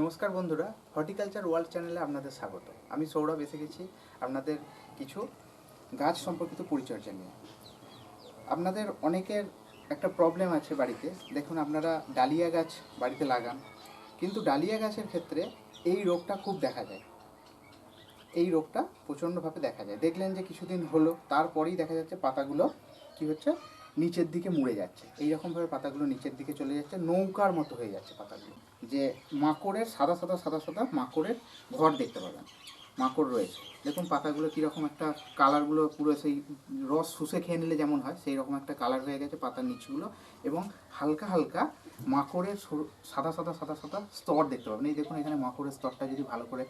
নমস্কার বন্ধুরা horticulture world চ্যানেলে আপনাদের স্বাগত। আমি সৌরভ, এসে গেছি আপনাদের কিছু গাছ সম্পর্কিত পরিচর্যা নিয়ে। আপনাদের অনেকের একটা প্রবলেম আছে বাড়িতে। দেখুন, আপনারা ডালিয়া গাছ বাড়িতে লাগান, কিন্তু ডালিয়া গাছের ক্ষেত্রে এই রোগটা খুব দেখা যায়। এই রোগটা প্রচণ্ডভাবে দেখা যায়। দেখলেন যে কিছুদিন হলো, তারপরেই দেখা যাচ্ছে পাতাগুলো কি হচ্ছে? নিচের দিকে মুড়ে যাচ্ছে। এইরকমভাবে পাতাগুলো নিচের দিকে চলে যাচ্ছে, নৌকার মতো হয়ে যাচ্ছে পাতাগুলো। যে মাকড়ের, সাদা সাদা সাদা সাদা মাকড়ের ঘর দেখতে পাবেন। মাকড় রয়েছে। দেখুন পাতাগুলো কীরকম একটা কালারগুলো পুরো সেই রস শুষে খেয়ে নিলে যেমন হয়, সেই রকম একটা কালার হয়ে গেছে পাতার নিচগুলো এবং হালকা হালকা মাকড়ের সাদা সাদা সাদা সাদা স্তর দেখতে পাবেন। এই দেখুন এখানে মাকড়ের স্তরটা যদি ভালো করে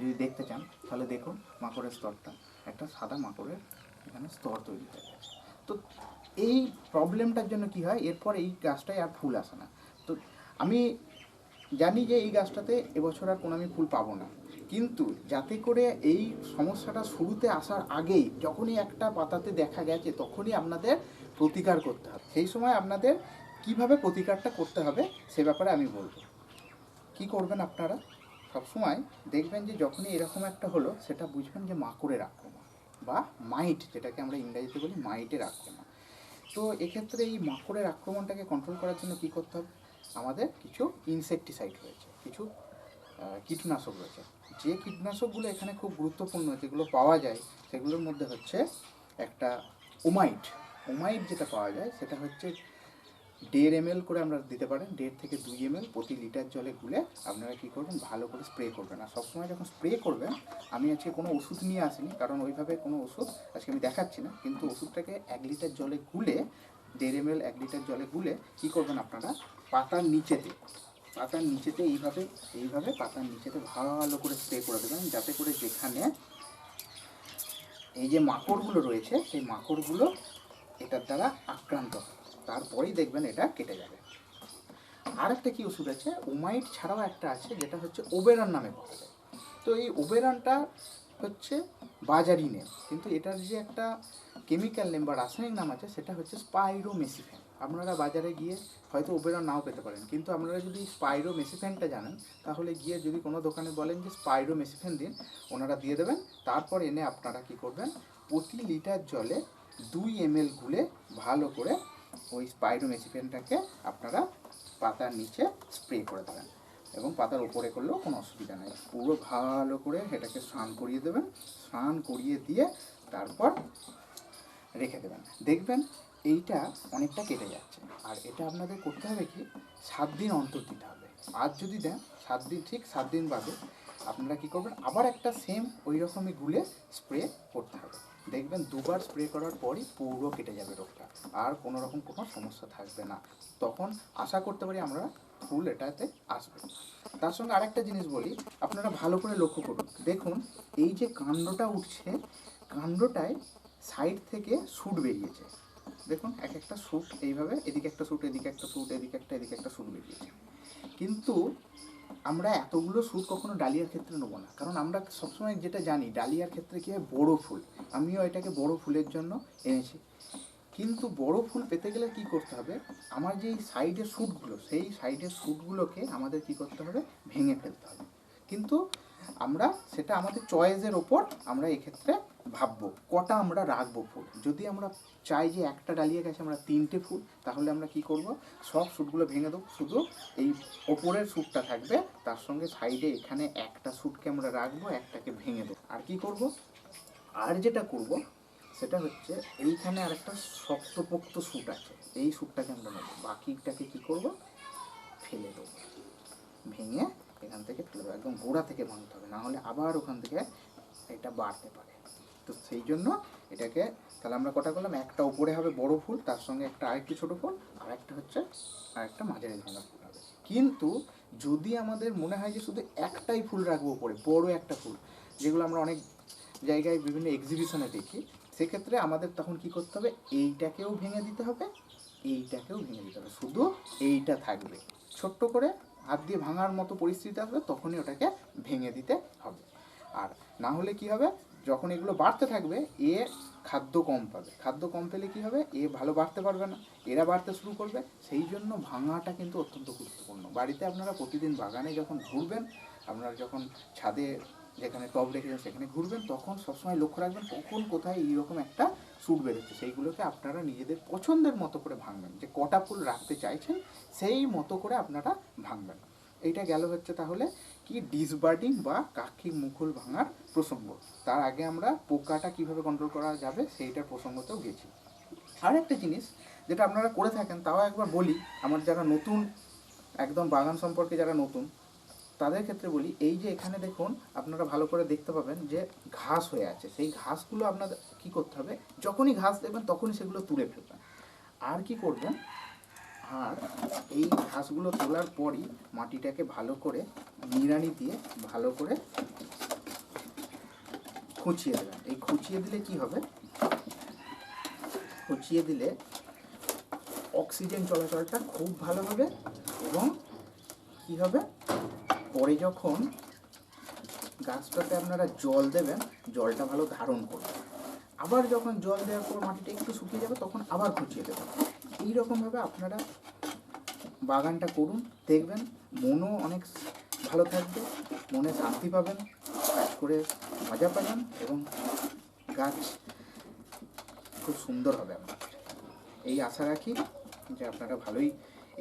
যদি দেখতে চান, তাহলে দেখুন মাকড়ের স্তরটা। একটা সাদা মাকড়ের এখানে স্তর তৈরি হয়ে গেছে। তো এই প্রবলেমটার জন্য কি হয়? এরপর এই গাছটায় আর ফুল আসে না। তো আমি জানি যে এই গাছটাতে এবছর আর কোনো আমি ফুল পাবো না। কিন্তু যাতে করে এই সমস্যাটা শুরুতে আসার আগেই যখনই একটা পাতাতে দেখা গেছে, তখনই আপনাদের প্রতিকার করতে হবে। সেই সময় আপনাদের কীভাবে প্রতিকারটা করতে হবে সে ব্যাপারে আমি বলব। কি করবেন আপনারা? সবসময় দেখবেন যে যখনই এরকম একটা হলো, সেটা বুঝবেন যে মাকড়ের আক্রমণ বা মাইট, যেটাকে আমরা ইংরাজিতে বলি মাইটের আক্রমণ। তো এক্ষেত্রে এই মাকড়ের আক্রমণটাকে কন্ট্রোল করার জন্য কী করতে হবে? আমাদের কিছু ইনসেকটিসাইড রয়েছে, কিছু কীটনাশক রয়েছে। যে কীটনাশকগুলো এখানে খুব গুরুত্বপূর্ণ, যেগুলো পাওয়া যায়, সেগুলোর মধ্যে হচ্ছে একটা ওমাইট ওমাইট যেটা পাওয়া যায়, সেটা হচ্ছে দেড় এম করে আমরা দিতে পারেন, দেড় থেকে দুই এম প্রতি লিটার জলে গুলে আপনারা কী করবেন, ভালো করে স্প্রে করবেন। আর সবসময় যখন স্প্রে করবেন, আমি আজকে কোনো ওষুধ নিয়ে আসিনি, কারণ ওইভাবে কোনো ওষুধ আজকে আমি দেখাচ্ছি না, কিন্তু ওষুধটাকে এক লিটার জলে গুলে দেড় এম এক লিটার জলে গুলে কী করবেন আপনারা? পাতার নিচেতে পাতার নিচেতে এইভাবে এইভাবে পাতার নিচেতে ভালো করে স্প্রে করে দেবেন, যাতে করে যেখানে এই যে মাকড়গুলো রয়েছে, সেই মাকড়গুলো এটার দ্বারা আক্রান্ত তারপরেই দেখবেন এটা কেটে যাবে। আর একটা কি ওষুধ আছে? ওমাইট ছাড়াও একটা আছে, যেটা হচ্ছে ওবেরান নামে পাওয়া যায়। তো এই ওবেরানটা হচ্ছে বাজারি নেম। কিন্তু এটার যে একটা কেমিক্যাল নেম বা রাসায়নিক নাম আছে, সেটা হচ্ছে স্পাইরোমেসিফেন আপনারা বাজারে গিয়ে হয়তো ওবেরন নাও পেতে পারেন। কিন্তু আপনারা যদি স্পাইরোমেসিফেনটা জানেন, তাহলে গিয়ে যদি কোনো দোকানে বলেন যে স্পাইরোমেসিফেন দিন, ওনারা দিয়ে দেবেন। তারপর এনে আপনারা কি করবেন, প্রতি লিটার জলে দুই এম এল গুলে ভালো করে ওই স্পাইরোমেসিফেনটাকে আপনারা পাতার নিচে স্প্রে করে দেবেন। এবং পাতার উপরে করলেও কোনো অসুবিধা নেই। পুরো ভালো করে এটাকে স্নান করিয়ে দেবেন। স্নান করিয়ে দিয়ে তারপর রেখে দেবেন। দেখবেন এইটা অনেকটা কেটে যাচ্ছে। আর এটা আপনাদের করতে হবে কি? সাত দিন অন্তর দিতে হবে। আজ যদি দেন, সাত দিন, ঠিক সাত দিন বাদে আপনারা কি করবেন? আবার একটা সেম ওই রকমই গুলে স্প্রে করতে হবে। দেখবেন দুবার স্প্রে করার পরই পুরো কেটে যাবে রোগটা। আর কোনো রকম কোনো সমস্যা থাকবে না। তখন আশা করতে পারি আমরা ফুল এটাতে আসবে। তার সঙ্গে আরেকটা জিনিস বলি, আপনারা ভালো করে লক্ষ্য করুন। দেখুন, এই যে কাণ্ডটা উঠছে, কাণ্ডটায় সাইড থেকে শুট বেরিয়েছে। দেখুন, এক একটা শুট এইভাবে, এদিকে একটা শুট এদিকে একটা শুট এদিকে একটা এদিকে একটা শুট বেরিয়েছে। কিন্তু আমরা এতগুলো শুট কখনো ডালিয়ার ক্ষেত্রে নেব না। কারণ আমরা সবসময় যেটা জানি, ডালিয়ার ক্ষেত্রে কি হয়, বড়ো ফুল। আমিও এটাকে বড় ফুলের জন্য এনেছি। কিন্তু বড় ফুল পেতে গেলে কি করতে হবে? আমার যে সাইডের শ্যুটগুলো সেই সাইডের শ্যুটগুলোকে আমাদের কি করতে হবে? ভেঙে ফেলতে হবে। কিন্তু আমরা সেটা আমাদের চয়েসের ওপর আমরা এক্ষেত্রে ভাববো, কটা আমরা রাখব ফুল যদি আমরা চাই যে একটা ডালিয়া গাছে আমরা তিনটে ফুল তাহলে আমরা কি করব? সব শ্যুটগুলো ভেঙে দেবো। শুধু এই ওপরের শ্যুটটা থাকবে, তার সঙ্গে সাইডে এখানে একটা শ্যুটকে আমরা রাখব, একটাকে ভেঙে দেবো। আর কি করব? আর যেটা করব সেটা হচ্ছে এইখানে আরেকটা শক্তপোক্ত শ্যুট আছে। এই শ্যুটটাকে আমরা নেব। বাকিটাকে কী করব? ফেলে দেবো। ভেঙে এখান থেকে ফেলে দেবো। একদম গোড়া থেকে ভাঙতে হবে। না হলে আবার ওখান থেকে এটা বাড়তে পারে। তো সেই জন্য এটাকে তাহলে আমরা কটা করলাম? একটা উপরে হবে বড় ফুল, তার সঙ্গে একটা আরেকটি ছোটো ফুল, আর একটা হচ্ছে আরেকটা মাঝারি ভাঙা ফুল হবে। কিন্তু যদি আমাদের মনে হয় যে শুধু একটাই ফুল রাখব উপরে, বড় একটা ফুল, যেগুলো আমরা অনেক জায়গায় বিভিন্ন এক্সিবিশনে দেখি সেক্ষেত্রে আমাদের তখন কি করতে হবে? এইটাকেও ভেঙে দিতে হবে, এইটাকেও ভেঙে দিতে হবে। শুধু এইটা থাকবে। ছোট্ট করে হাত দিয়ে ভাঙার মতো পরিস্থিতি আসবে, তখনই ওটাকে ভেঙে দিতে হবে। আর না হলে কি হবে? যখন এগুলো বাড়তে থাকবে, এ খাদ্য কম পাবে। খাদ্য কম পেলে কী হবে? এ ভালো বাড়তে পারবে না। এরা বাড়তে শুরু করবে। সেই জন্য ভাঙাটা কিন্তু অত্যন্ত গুরুত্বপূর্ণ। বাড়িতে আপনারা প্রতিদিন বাগানে যখন ঘুরবেন, আপনারা যখন ছাদে যেখানে টব রেখেছেন সেখানে ঘুরবেন, তখন সবসময় লক্ষ্য রাখবেন কখন, কোথায় এইরকম একটা স্যুট বেরোচ্ছে। সেইগুলোকে আপনারা নিজেদের পছন্দের মতো করে ভাঙবেন। যে কটা ফুল রাখতে চাইছেন, সেই মতো করে আপনারা ভাঙবেন। এইটা গেল হচ্ছে তাহলে কি ডিসবার্ডিং বা কাকি মুকুল ভাঙার প্রসঙ্গ। তার আগে আমরা পোকাটা কীভাবে কন্ট্রোল করা যাবে, সেইটার প্রসঙ্গতেও গেছি। আর একটা জিনিস যেটা আপনারা করে থাকেন, তাও একবার বলি, আমার যারা নতুন, একদম বাগান সম্পর্কে যারা নতুন তাদের ক্ষেত্রে বলি, এই যে এখানে দেখুন, আপনারা ভালো করে দেখতে পাবেন যে ঘাস হয়ে আছে। সেই ঘাসগুলো আপনাদের কি করতে হবে? যখনই ঘাস দেখবেন তখনই সেগুলো তুলে ফেলবেন। আর কি করবেন? আর এই ঘাসগুলো তোলার পরই মাটিটাকে ভালো করে নিড়ানি দিয়ে ভালো করে খুঁচিয়ে দেবেন। এই খুঁচিয়ে দিলে কি হবে? খুঁচিয়ে দিলে অক্সিজেন চলাচলটা খুব ভালো হবে এবং কি হবে? পরে যখন গাছটাতে আপনারা জল দেবেন, জলটা ভালো ধারণ করবে আবার যখন জল দেওয়ার পর মাটিটা একটু শুকিয়ে যাবে, তখন আবার খুঁচিয়ে দেবেন। এইরকমভাবে আপনারা বাগানটা করুন, দেখবেন মনও অনেক ভালো থাকবে, মনে শান্তি পাবেন কাজ করে মজা পাবেন এবং গাছ খুব সুন্দর হবে আপনার এই আশা রাখি যে আপনারা ভালোই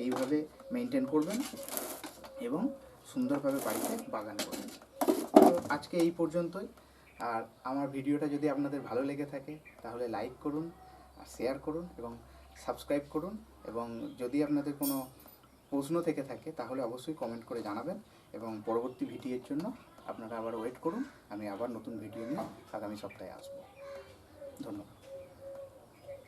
এইভাবে মেনটেন করবেন এবং সুন্দরভাবে বাড়িতে বাগান করবেন তো আজকে এই পর্যন্তই। আর আমার ভিডিওটা যদি আপনাদের ভালো লেগে থাকে, তাহলে লাইক করুন, আর শেয়ার করুন, এবং সাবস্ক্রাইব করুন, এবং যদি আপনাদের কোনো প্রশ্ন থেকে থাকে, তাহলে অবশ্যই কমেন্ট করে জানাবেন, এবং পরবর্তী ভিডিওর জন্য আপনারা আবার ওয়েট করুন, আমি আবার নতুন ভিডিও নিয়ে আগামী সপ্তাহে আসব। ধন্যবাদ।